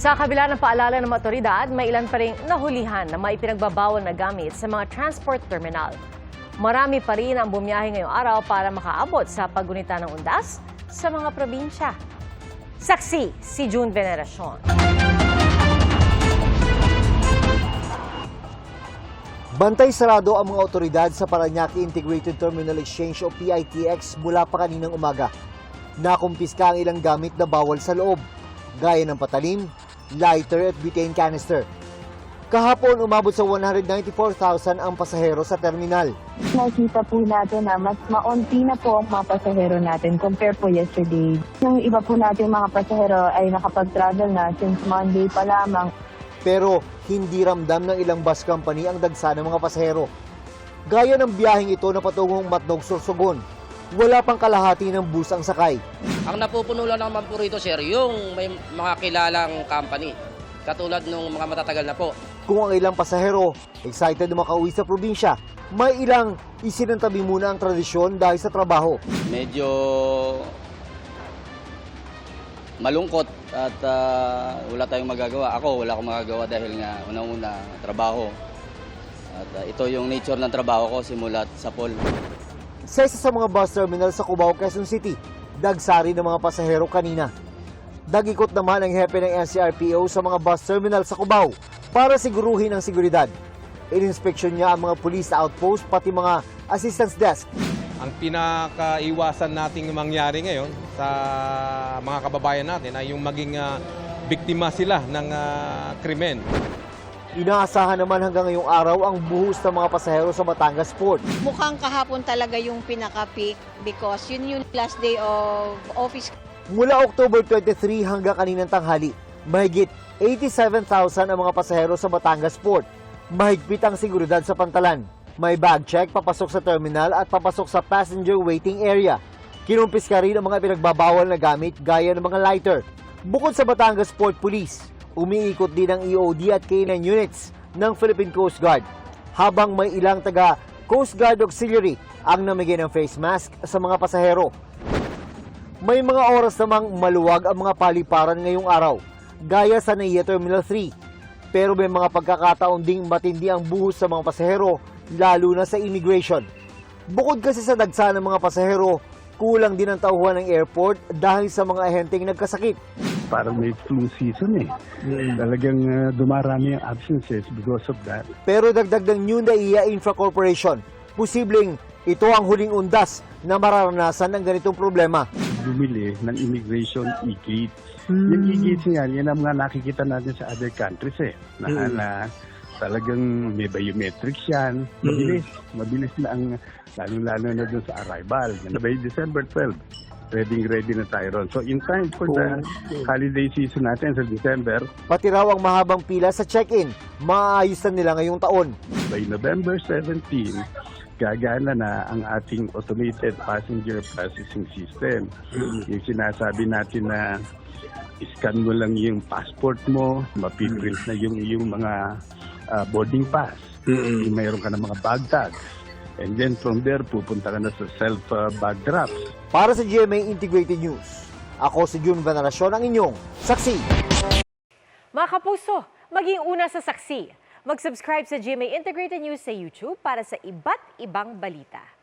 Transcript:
Sa kabila ng paalala ng otoridad, may ilan pa rin nahulihan na may pinagbabawal na gamit sa mga transport terminal. Marami pa rin ang bumiyahe ngayong araw para makaabot sa paggunita ng undas sa mga probinsya. Saksi si June Veneracion. Bantay sarado ang mga otoridad sa Paranaque Integrated Terminal Exchange o PITX mula pa kaninang umaga. Nakumpiska ang ilang gamit na bawal sa loob, gaya ng patalim, lighter at butane canister. Kahapon, umabot sa 194,000 ang pasahero sa terminal. Nakita po natin na mas maunti na po ang mga pasahero natin compare po yesterday. Yung iba po natin mga pasahero ay nakapag-travel na since Monday pa lamang. Pero hindi ramdam ng ilang bus company ang dagsa ng mga pasahero. Gaya ng biyaheng ito na patungong Matnog Sorsogon, wala pang kalahati ng bus ang sakay. Ang napupuno lang naman po rito, sir, yung may mga kilalang company. Katulad nung mga matatagal na po. Kung ang ilang pasahero excited na makauwi sa probinsya, may ilang isinantabi muna ang tradisyon dahil sa trabaho. Medyo malungkot at ah, wala tayong magagawa. Ako, wala akong magagawa dahil nga unang-una, trabaho. At ah, ito yung nature ng trabaho ko simula sa pool. Sa isa sa mga bus terminal sa Cubao, Quezon City, dagsari ng mga pasahero kanina. Dagikot naman ang hepe ng NCRPO sa mga bus terminal sa Cubao para siguruhin ang seguridad. Ininspeksyon niya ang mga police outpost pati mga assistance desk. Ang pinakaiwasan nating mangyari ngayon sa mga kababayan natin ay yung maging ah, biktima sila ng ah, krimen. Inaasahan naman hanggang ngayong araw ang buhos ng mga pasahero sa Batangas Port. mukhang kahapon talaga yung pinaka-peak because yun yung last day of office Mula October 23 hanggang kaninang tanghali, mahigit 87,000 ang mga pasahero sa Batangas Port. Mahigpit ang seguridad sa pantalan. May bag check papasok sa terminal at papasok sa passenger waiting area. Kinumpis ka rin ang mga pinagbabawal na gamit gaya ng mga lighter. Bukod sa Batangas Port Police, umiikot din ang EOD at K9 units ng Philippine Coast Guard. Habang may ilang taga Coast Guard Auxiliary ang namigay ng face mask sa mga pasahero. May mga oras namang maluwag ang mga paliparan ngayong araw, gaya sa NAIA Terminal 3. Pero may mga pagkakataon ding matindi ang buhos sa mga pasahero, lalo na sa immigration. Bukod kasi sa dagsa ng mga pasahero, kulang din ang tauhan ng airport dahil sa mga ahenteng nagkasakit. Parang may flu season eh. Talagang uh, dumarami ang absences because of that. Pero dagdag ng New NAIA Infra Corporation, posibleng ito ang huling undas na mararanasan ng ganitong problema. Bumili ng immigration e-gates. Yung e-gates yan, yan ang mga nakikita natin sa other countries eh. Na, na talagang may biometrics yan. Mabilis. Mabilis na ang, lalo-lalo na doon sa arrival. Yan, by December 12, ready ready na tayo ron. So in time for the holiday season natin sa December, Pati raw ang mahabang pila sa check-in, maaayos na nila ngayong taon. by November 17, gagana na ang ating automated passenger processing system. Yung sinasabi natin na scan mo lang yung passport mo, mapiprint na yung, yung mga ah, boarding pass, yung mayroon ka ng mga bag tags. And then from there, pupunta ka na sa self ah, bag drops. Para sa GMA Integrated News, ako si June Veneracion, ang inyong saksi. Mga kapuso, maging una sa saksi. Mag-subscribe sa GMA Integrated News sa YouTube para sa iba't ibang balita.